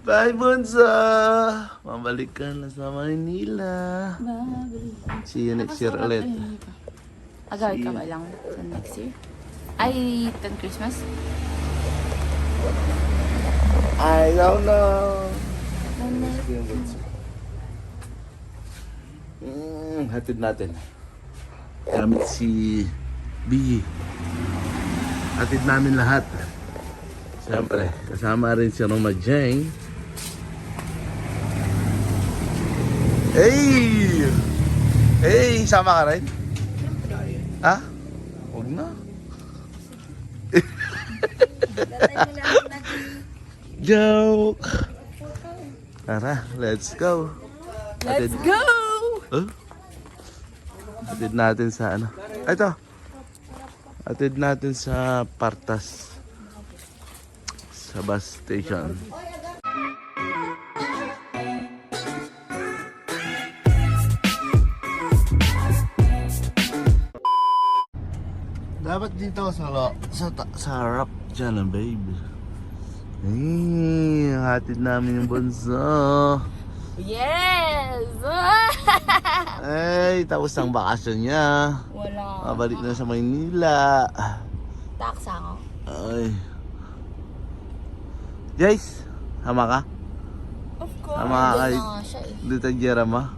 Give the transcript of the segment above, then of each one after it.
Bye, Bunso! Mabalik ka na sa Manila. See you next year ulit. Agawin ka ba lang sa next year? Ay, 10 Christmas? I don't know. Mm, hatid natin. Gamit si Biggie. Hatid namin lahat. Siyempre, kasama rin si Roma Jeng. Hey! Hey, sama ka rin? Ha? Huwag na. Joke! Tara, let's go. Let's go! Huh? Atid natin sa ano? Ito. Atid natin sa Partas. Sa bus station. Dapat dito sa lo, sa, sa harap dyan, ah, babe. Ay, hatid namin yung bunso. Yes! Ay, tapos ang bakasyon niya. Wala. Mabalik na sa Maynila. Taksa ako. Ay. Jace, hama ka? Of course. Tama ka, Doon eh. Dito Jerama.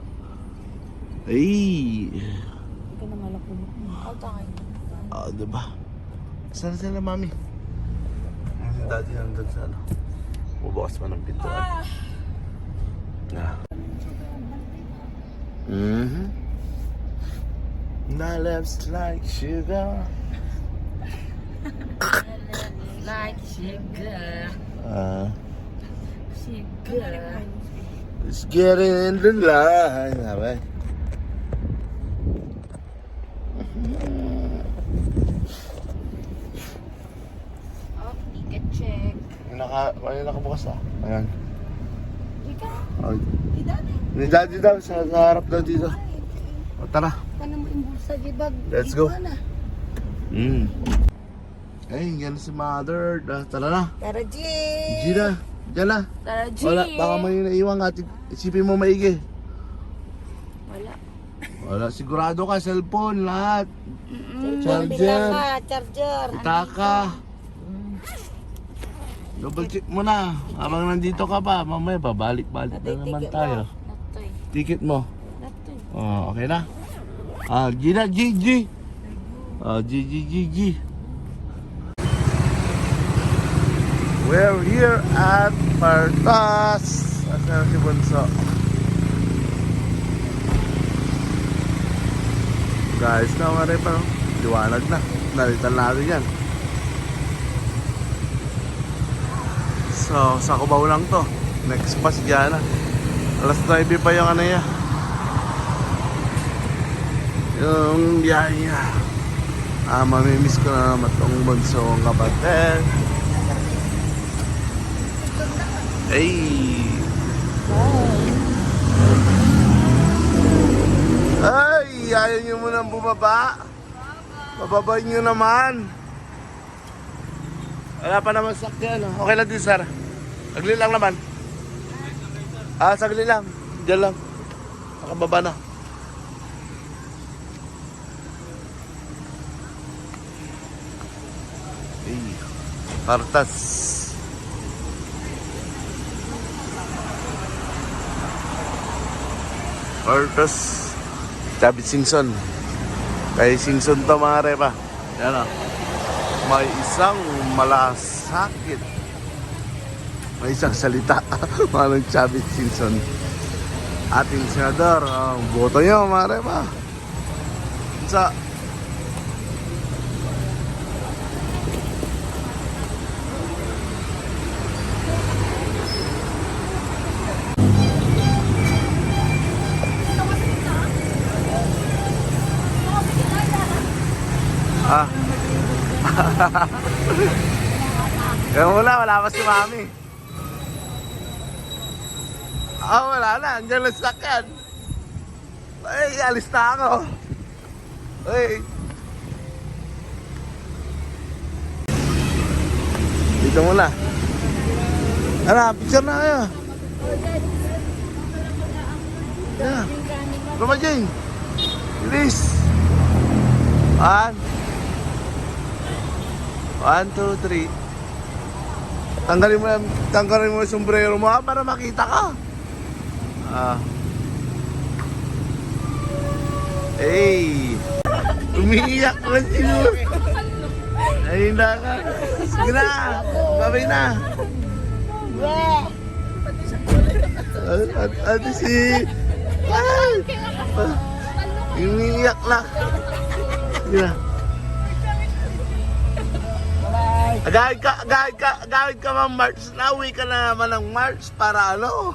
Ay. Hindi ka na malaki mo. Oh, takay. Ah, diba? Saan sila, mami? Si daddy nandun sa ano. Bubukas pa ng pintuan. Ah. Mm-hmm. My lips like sugar. Like sugar. Ah. Sugar. Let's get in the line. Sabi. Oh, ticket check. Naka, yung nakabukas ah? Ayan. Ika. Oh, Di dati. ni daddy daw, sa, sa harap daw dito. O, tara. Paano mo imbulsa di? Let's go. Mm. Ay, yan si mother. Tara na. Tara, G! Gina, dyan na. Tara, G! Wala, baka may naiwan ka. Isipin mo maigi. Wala. Wala, sigurado ka, cellphone, lahat. Mm-mm. Charger. charger. Itaka. Double check mo na. Habang nandito ka pa, mamaya babalik-balik na naman tayo. Ticket mo. Oh, okay na. Ah, G na, G, G. Ah, G, G, G, G. We're here at Partas. Asa si Bunso? Guys, na rin pa. Liwanag na. Nalitan natin yan. So, sa Cubao lang to. Next pass dyan na. Alas 9 pa yung ano yan. Yung biyahe niya. Ah, mamimiss ko na naman tong bunso kong kapatid. Hey! Ay! Ayaw niyo munang bumaba? Bababa niyo naman. Wala pa naman sakyan. Okay lang din, sir. Saglit lang naman. Ah, saglit lang. Diyan lang. Nakababa na. Ay, Partas. Partas. Chabit Singson. Kay Singson to mga. Yan o. May isang malasakit. May isang salita. Manong Chabit Singson. Ating senador. Ang boto nyo mga repa. Sa Kaya wala, wala pa si Mami. Ah, wala na. Andiyan sa sakyan. Ay, alis na ako. Ay. Dito muna. Ano, picture na kayo. Yeah. Roma Jane. Release. One. One, two, three. Tanggalin mo yung, tanggalin mo yung sombrero mo para makita ka. Ah. Hey! Umiiyak na sila. Ayun na ka. Sige na. Babay na. At, at si... Ay! Ah, Umiiyak na. Sige na. Agahid ka, agahid ka, agahid ka mang March. Nauwi ka na naman ng March para ano?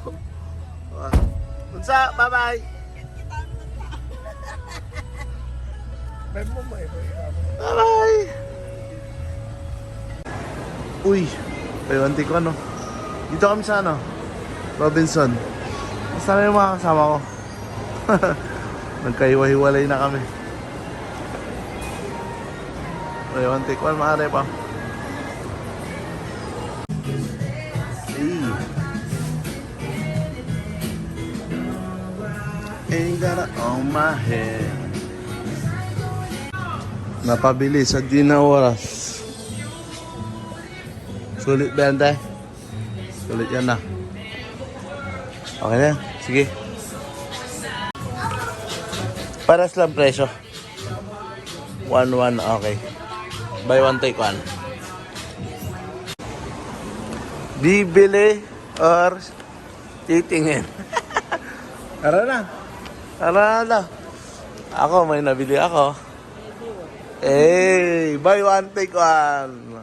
Unsa, bye-bye. Bye-bye. Uy, paywanti ko ano. Dito kami sa ano? Robinson. Basta na yung mga kasama ko. Nagkaiwa-hiwalay na kami. Paywanti ko, maaari pa. Ain't got on my head. Napabili sa di na oras. Sulit ba yan? Sulit yan na. Okay na. Sige. Paras lang presyo. 1-1, okay. Buy one, take one. Bibili or titingin? Tara na. Tara na. Ako, may nabili ako. Hey, buy one, take one.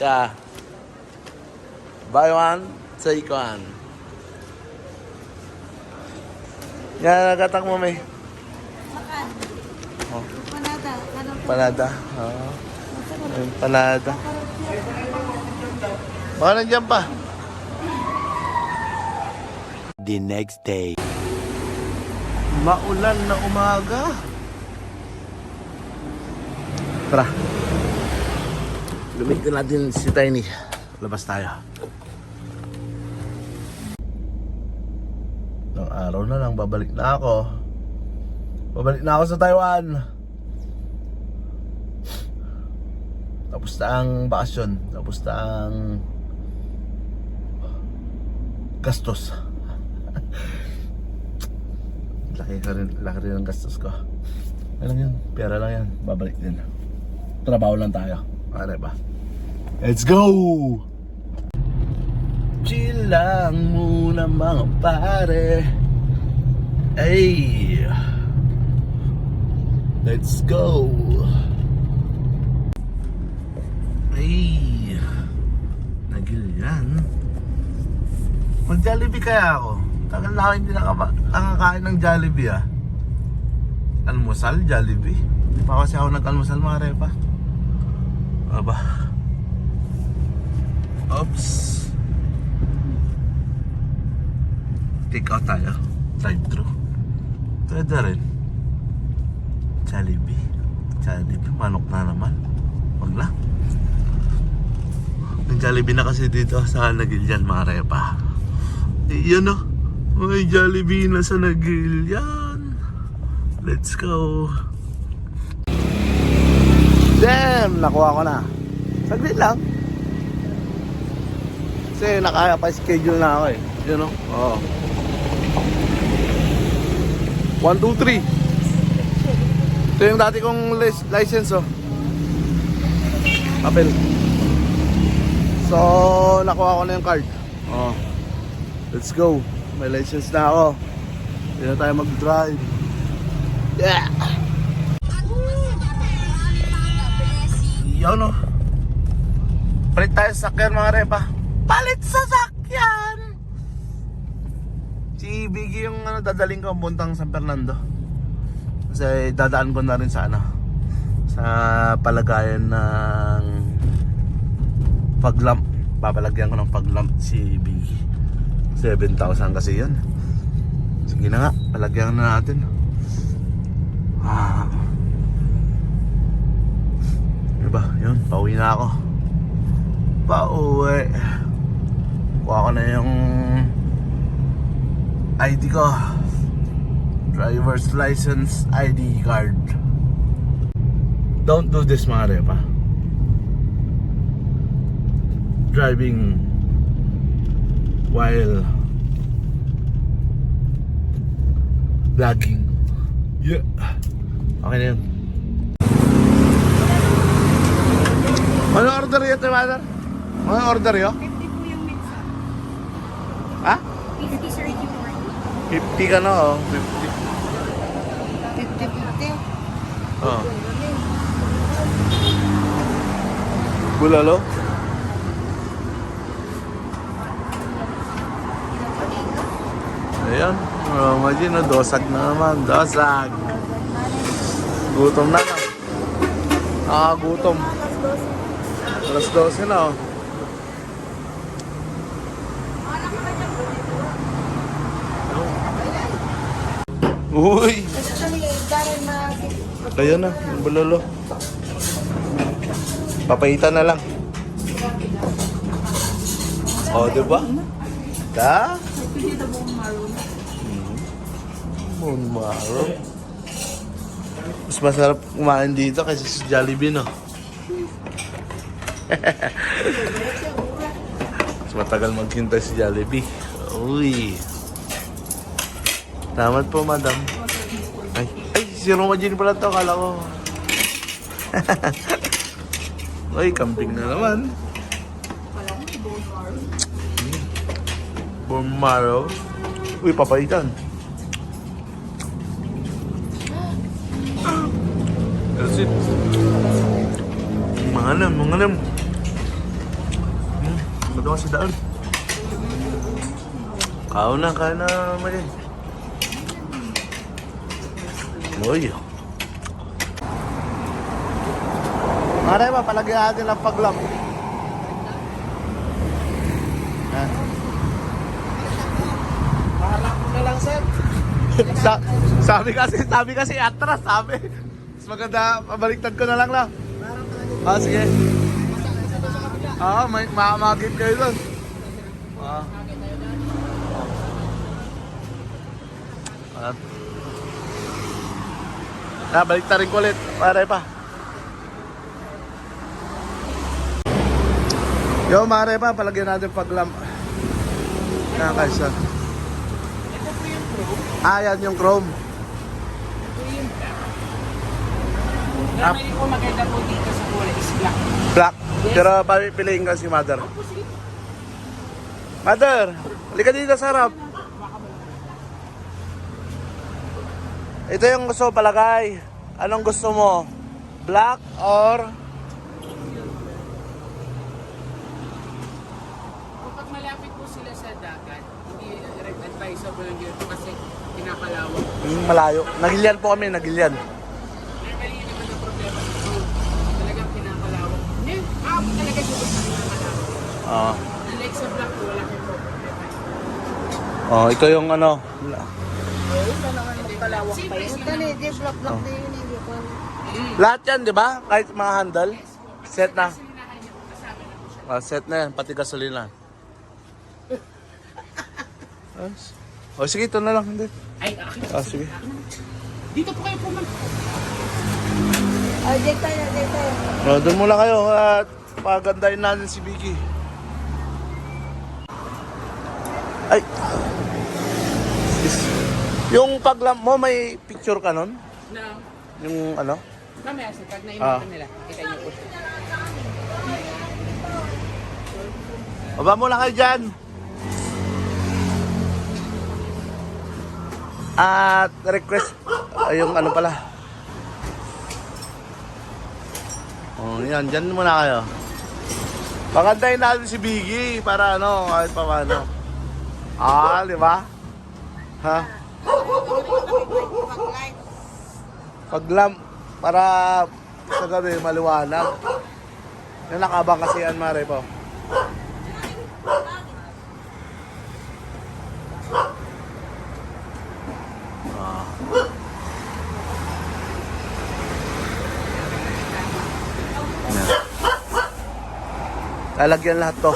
Yeah. Buy one, take one. Yan, nagatak mo may. Oh, Panada. Ano? panada. Ayun, panada. Baka nandiyan pa. the next day. Maulan na umaga. Tara. Gamitin natin si Tiny. Labas tayo. Nang araw na lang, babalik na ako. Babalik na ako sa Taiwan. Tapos na ang bakasyon. Tapos na ang gastos. Laki ka rin, laki rin ang gastos ko. Lang yun? Pera lang yan. Babalik din. Trabaho lang tayo. Ano ba? Let's go! Chill lang muna mga pare. Ay! Let's go! Ay! Nagil yan. Mag-Jollibee kaya ako. Tagal na ako hindi nakakain ng Jollibee ah. Almusal, Jollibee. Hindi pa kasi ako nag-almusal mga repa. Aba. Oops. Take out tayo. Drive-thru. Pwede rin. Jollibee. Jollibee. Manok na naman. Wag na. May Jollibee na kasi dito sa Nagilian mga repa. Yan o. May Jollibee na sa Nagilian. Let's go. Damn! Nakuha ko na. Saglit lang. Kasi nakaya pa schedule na ako eh. Yun o. Oo. 1, 2, 3. Ito yung dati kong license oh. Papel. So, nakuha ko na yung card. Oh. Let's go. May license na ako. Hindi na tayo mag-drive. Yeah! Yun oh. Palit tayo sa sakyan mga repa. Palit sa sakyan! Si Biggie yung ano, dadaling ko puntang San Fernando. Kasi dadaan ko na rin sa ano. Sa palagayan ng paglamp. Papalagyan ko ng paglamp si Biggie. 7,000 kasi yun. Sige na nga, palagyan na natin. Ah. Diba, yun, pauwi na ako. Pauwi. Kuha ko na yung ID ko. Driver's license ID card. Don't do this mga repa. Driving while vlogging. Yeah. Okay na yun. Ano order yun, mother? Ano order yun? 50 po yung minsan. Ha? 50 sir yung order. 50 ka na, oh. 50. 50-50. Oh. Bulalo? Ayan. Oh, imagine, oh, dosag na naman. Dosag. Gutom na lang. Ah, gutom. Alas 12 na, oh. Uy! Kaya na, yung bulalo. Papaitan na lang. O, oh, di ba? Da? Hmm. Moon marrow. Mas masarap kumain dito kaysa sa Jollibee, no? Mas matagal maghintay si Jollibee. Uy. Salamat po, madam. Ay, ay, si Roma Jean pala to, kala ko. ay, camping na naman. Bone marrow. Uy, papaitan. Mga nam, mga nam. Hmm, ba't ako sa daan? Kao na, kaya na, mali. Uy. Mare ba, palagyan natin ang paglam. Ha? Paharap mo na lang, sir. Sa, sabi kasi, sabi kasi atras, sabi. Mas maganda, pabaliktad ko na lang lang. Ah, sige. Ah, may ma makakit kayo doon. Ah. Ah. Ah, baliktad rin ko ulit. Pare pa. Yo, mare pa, palagyan natin paglam. Yan, kaysa. Ito po yung pro. Ah, yan yung chrome. Ito yung black. Pero may po maganda po dito sa kulay is black. Black. Pero pipiliin ka si mother. Mother, halika dito sa harap. Ito yung gusto palagay. Anong gusto mo? Black or... Kapag malapit po sila sa dagat, hindi advisable dito kasi pinakalawak. Hmm, malayo. Nagilian po kami, nagilian. Pero kanina naman ang problema dito, talagang pinakalawak. Hindi, ah, talaga dito sa pinakalawak. Oo. Unlike sa black po, wala kang problema. Oh, ikaw yung ano. Lahat yan, di ba? Kahit mga handle. Set na. Ah, set na yan, pati gasolina. Oh, sige, ito na lang. Hindi. Ay, akin. Ah, sige. Dito po kayo pumunta. Ay, dito tayo, dito tayo. Oh, doon muna kayo at pagandahin natin si Vicky. Ay. Yung paglam mo, may picture ka nun? Na, Yung ano? mamaya sa pag Ah. nainutan nila, kita niyo po siya. Baba muna kayo dyan. At request, ay, yung ano pala. Oh, yan, dyan muna kayo. Pagandahin natin si Biggie para ano, kahit pa paano. Ah, di ba? Ha? Paglam, para sa gabi maliwanag. Yung nakabang kasi yan, Mare po. Lalagyan lahat to.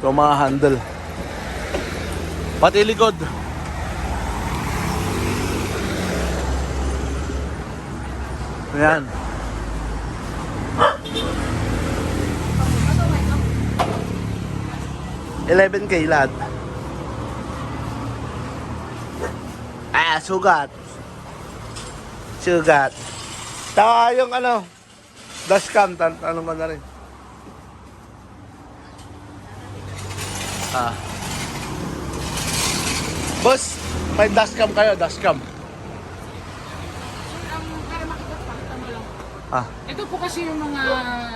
Ito mga handle. Pati likod. Ayan. Eleven K lahat. Ah, sugat. Sugat. Taka yung ano, dashcam, tan tanong ko na rin. Ah. Boss, may dashcam kayo, dashcam. Ang para makita, pakita mo lang. Ah, Ito po kasi yung mga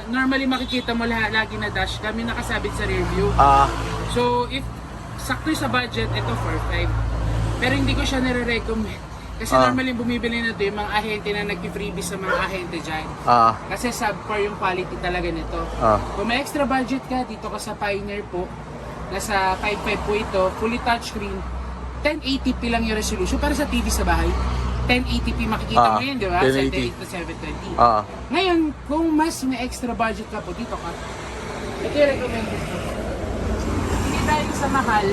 normally makikita mo lahat lagi na dash kami nakasabit sa review. ah, So if sakto sa budget, ito 4.5. Pero hindi ko siya nire-recommend. Kasi Ah. normally bumibili na ito yung mga ahente na nag-freebie sa mga ahente dyan. ah, Kasi subpar yung quality talaga nito. ah. Kung may extra budget ka, dito ka sa Pioneer po. Nasa 5.5 po ito, fully touchscreen. 1080p lang yung resolution para sa TV sa bahay. 1080p makikita Ah, mo yun, di ba? 1080. 720 to 720. Ah, Ngayon, kung mas may extra budget ka po, dito ka. Ito yung recommended ko. Hindi dahil sa mahal,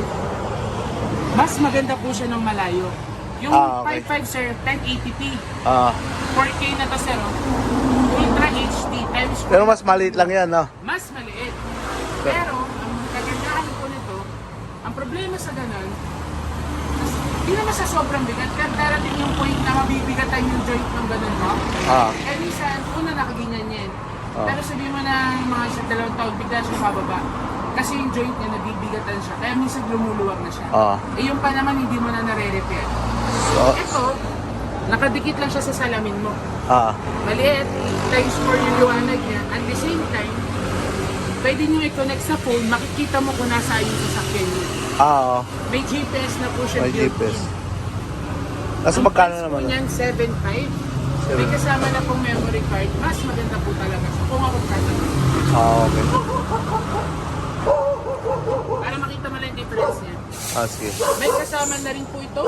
mas maganda po siya ng malayo. Yung Ah, okay. 5.5 sir, 1080p. ah. 4K na to sir, oh. Ultra HD times 4. Pero mas maliit lang yan, no? Mas maliit. Pero, ang kagandahan po nito, ang problema sa ganun, hindi naman sa sobrang bigat, kaya darating yung point na mabibigatan yung joint ng ganun mo. Ah, Eh minsan, una nakaganyan yan. Ah. Pero sabihin mo na mga sa dalawang taon, bigla siya mababa. Kasi yung joint niya nabibigatan siya. Kaya minsan lumuluwag na siya. ah. Eh yung pa naman, hindi mo na nare-repair. So, Ito, nakadikit lang siya sa salamin mo. ah, Maliit, times 4 yung liwanag niya. At the same time, pwede nyo i-connect sa phone, makikita mo kung nasaan yung sasakyan niyo. Ah, oh. May GPS na po siya May built GPS. Nasa Ang magkano price naman? po niyan, 7.5. May kasama na pong memory card. Mas maganda po talaga siya. Kung ako tatanong. Ah, okay. Para makita mo lang yung difference niya. Ah, sige. May kasama na rin po ito.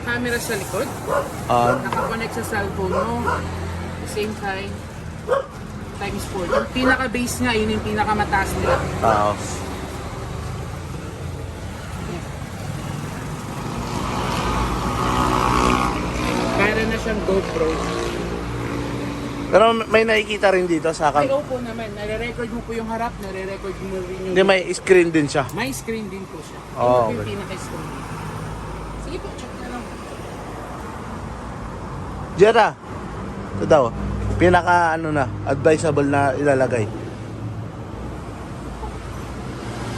Camera sa likod. Ah, Nakakonect sa cellphone mo. Same time. Times 4. Yung pinaka-base nga, yun yung pinaka-mataas nila. ah, Para siyang GoPro. Pero may nakikita rin dito sa Ay, kam. opo naman. Nare-record mo po yung harap, nare-record mo rin yung... Hindi, may screen din siya. May screen din po siya. Oh, Yun po yung okay. pinaka-screen. Sige po, check na lang. Jera, ito daw. Pinaka ano na, advisable na ilalagay.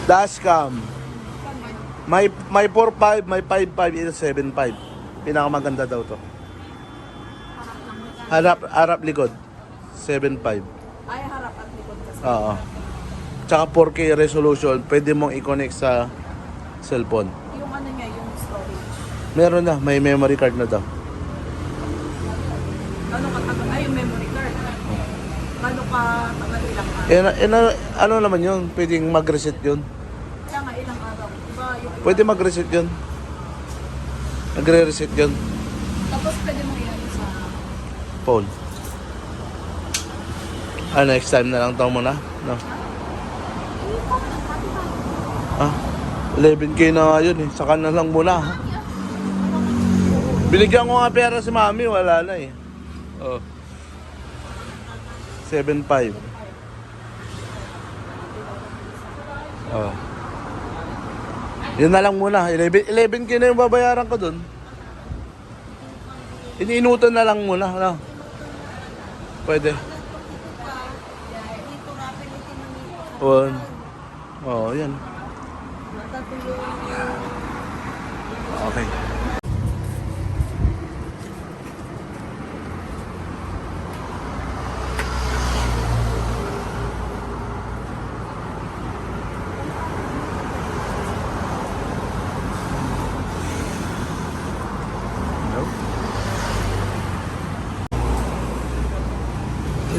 Dashcam. May may 45, may 55, ito 75. Pinakamaganda daw to. Harap harap likod. 75. Ay, harap at likod kasi. Oo. Tsaka 4K resolution, pwede mong i-connect sa cellphone. Yung ano niya, yung storage. Meron na, may memory card na daw. Ano katagal? Ay, yung memory card. Gano'n ka tagal ilang araw? Eh, na- eh, na- ano naman yun? Pwedeng mag-reset yun. Kaya nga ilang araw. Diba yung Pwede mag-reset yun. Nagre-reset yun. Tapos pwede mo yan sa... Phone. Ah, next time na lang to muna. No. Ah, 11k na nga yun eh. Saka na lang muna. Binigyan ko nga pera si mami, wala na eh. Oh. 7.5. Oh. Yun na lang muna. 11, 11k na yung babayaran ko dun. Iniinutan na lang muna. No? Pwede. One. Oh, yan. Okay.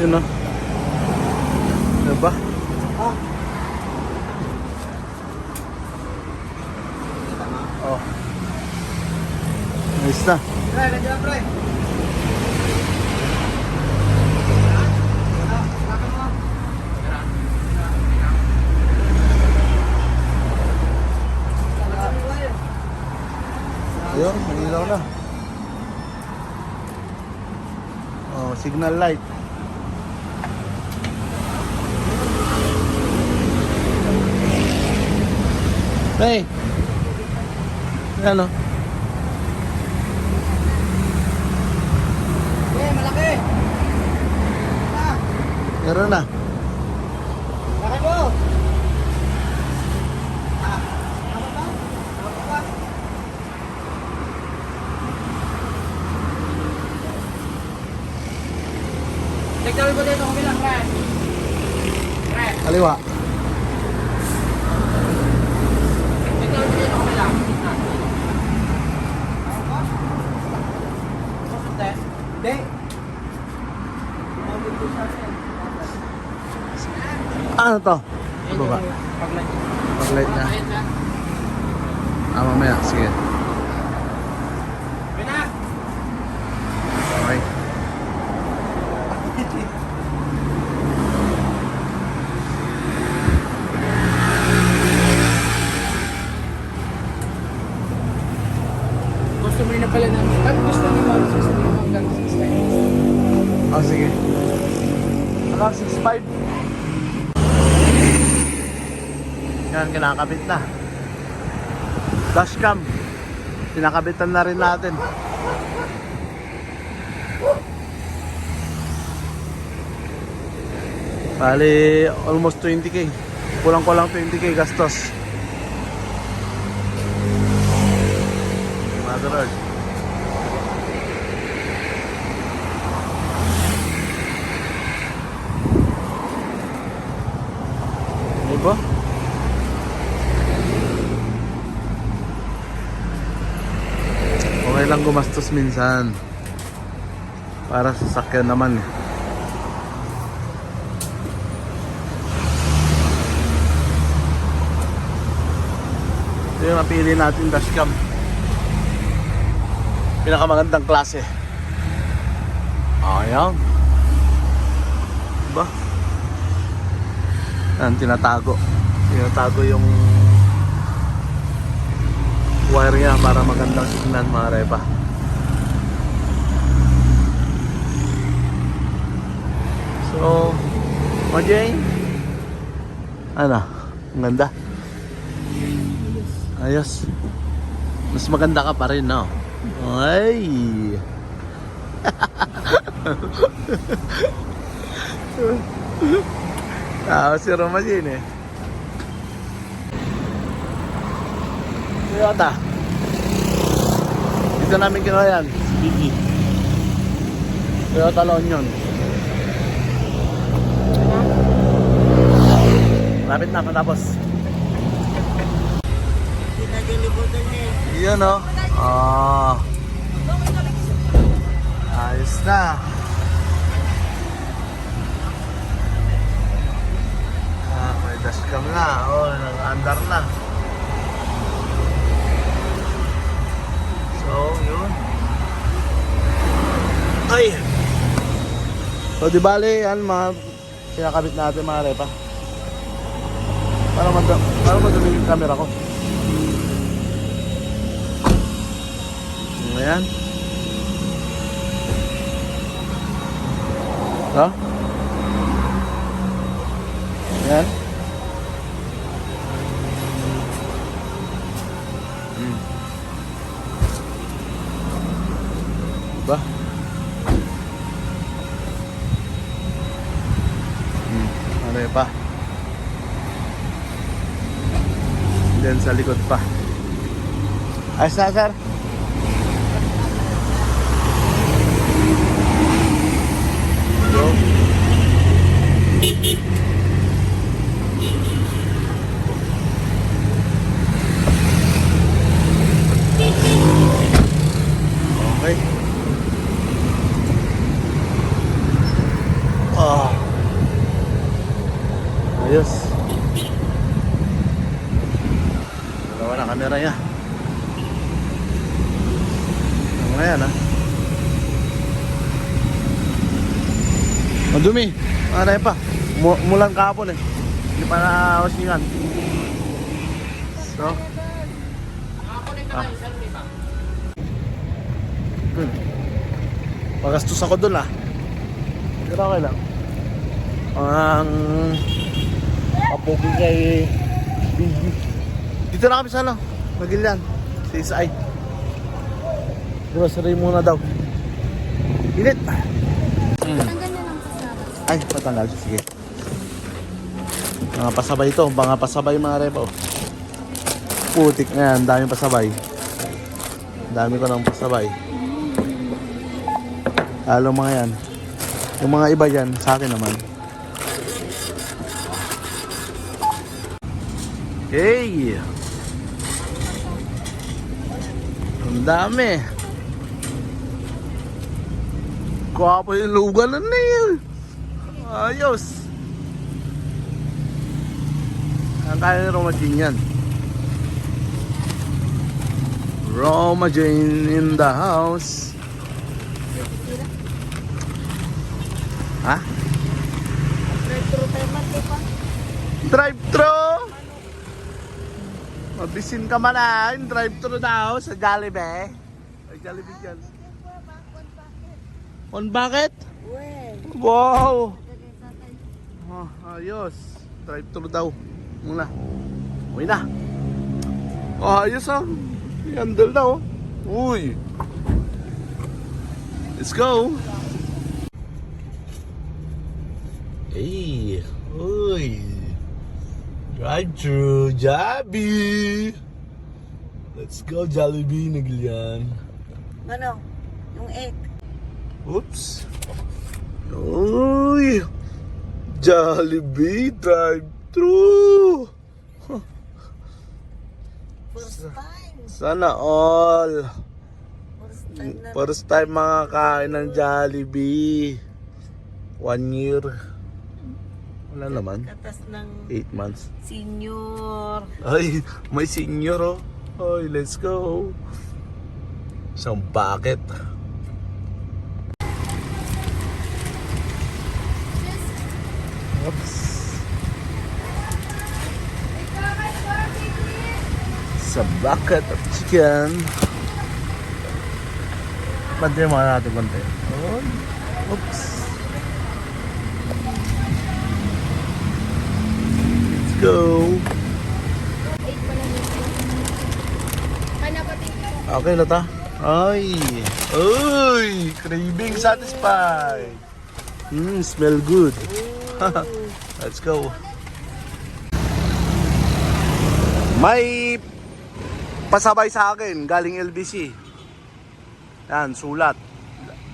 Yun na. Ano diba? Oh. Oh. Ayos na. Pre, nandiyan na pre. Ayun, manilaw na. Oh, signal light. Hey. Ano? Eh, malaki! Meron na. Laki mo! Check mo dito kung bilang, pre. Pre, Kaliwa. check mo dito kung bilang. Hindi. Ano to? Sa baba. Pag-light na. Ah, mamaya. Sige. Yan, kinakabit na. Dashcam. Pinakabitan na rin natin. Bali, almost 20k. Kulang ko lang 20k gastos. Mother Earth. Di ba? Okay lang gumastos minsan. Para sa sakyan naman. eh. Ito yung napili natin dashcam. Pinakamagandang klase. Ayan. Diba? Yan, tinatago. Tinatago yung wire niya para magandang signal mga repa. So, Majay, ano? Ang ganda. Ayos. Mas maganda ka pa rin, no? Ay! Tao si Romasin eh. Toyota. Dito namin kinuha yan. Toyota Lonion. Lapit na patapos. Yun o. Ah. Ayos na. Ah, may dashcam na. Oh, nag-andar na. So, yun. Ay! So, di bali, yan mga kinakabit natin mga repa. Para manda para madumi yung camera ko. Ayan. Ha? Ayan. Sa likod pa. Ayos na, sir. Yo. Okay. Ah. Ayos. Ano na yan ha? Madumi. Ano pa? Mu- mulan kahapon eh. Hindi pa na-wasingan. So. Ah. Hmm. Magastos ako dun ah. Pero okay lang. Ang papugi kay Bibi. Dito na kami sa ano, Magilian. Sa Isay. Grocery muna daw. Init. Ay, patanggal. Sige. Mga pasabay ito. Mga pasabay mga repo. Putik na yan. Daming pasabay. Dami ko ng pasabay. Lalo mga yan. Yung mga iba yan, sa akin naman. Okay. Ang dami. Kuha pa yung lugan na yun. Ayos. Ang kaya ni Roma Jean yan. Roma Jane in the house. Ha? Drive-thru! Mabisin ka man ah. Drive-thru daw sa Jollibee. Ay, Jollibee dyan. One bucket? Wow! Oh, ayos. Drive-thru daw. Muna. Uwi na. Oh, ayos ah. Handle oh. Uy. Let's go. Hey. Uy. Drive-thru. Jollibee. Let's go, Jollibee. Naglian. Ano? Yung 8. Oops. Uy. Jollibee drive-thru. First time. Sana all. First time na. First time makakain ng Jollibee. One year. Wala naman. Katas ng Eight months. senior. Ay, may senior oh. Ay, let's go. Isang bucket. Oops. Sa bucket of chicken. Pantay mga natin. Oh. Oops. Go. Okay na ta? Ay! Uy! Craving satisfied! Hmm, smell good. Let's go. May pasabay sa akin galing LBC. Yan, sulat.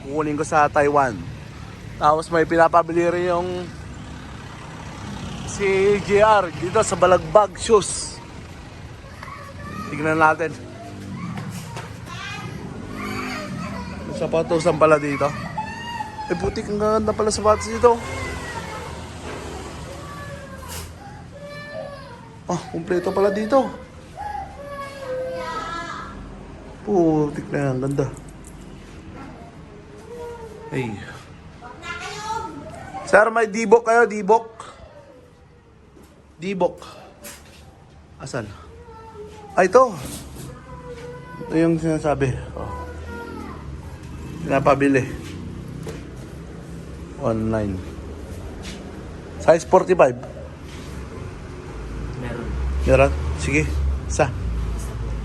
Kukunin ko sa Taiwan. Tapos may pinapabili rin yung si JR dito sa Balagbag Shoes. Tignan natin. May sapatosan pala dito. Eh, putik ang ganda pala sapatos dito. Ah, kumpleto pala dito. Putik na yan, ganda. Ay. Sir, may dibok kayo, dibok. Dibok. Asan? Ah, ito. Ito yung sinasabi. Oh. Pinapabili. Online. Size 45. Meron. Meron? Sige. Isa.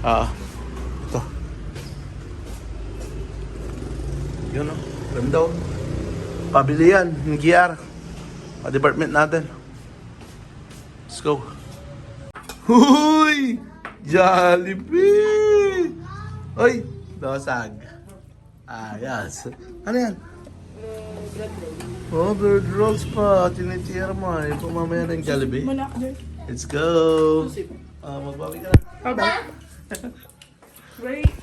Ah. Ito. Yun o. Ganda o. Pabili yan. Yung GR. Pa-department natin. Go. Huy! Jollibee! Uy! Dosag. Ayos. Ano yan? Oh, bird rolls pa. Tinitira mo. eh. Pumamaya ng Jollibee. Let's go. Ah, magbabi ka na. Right.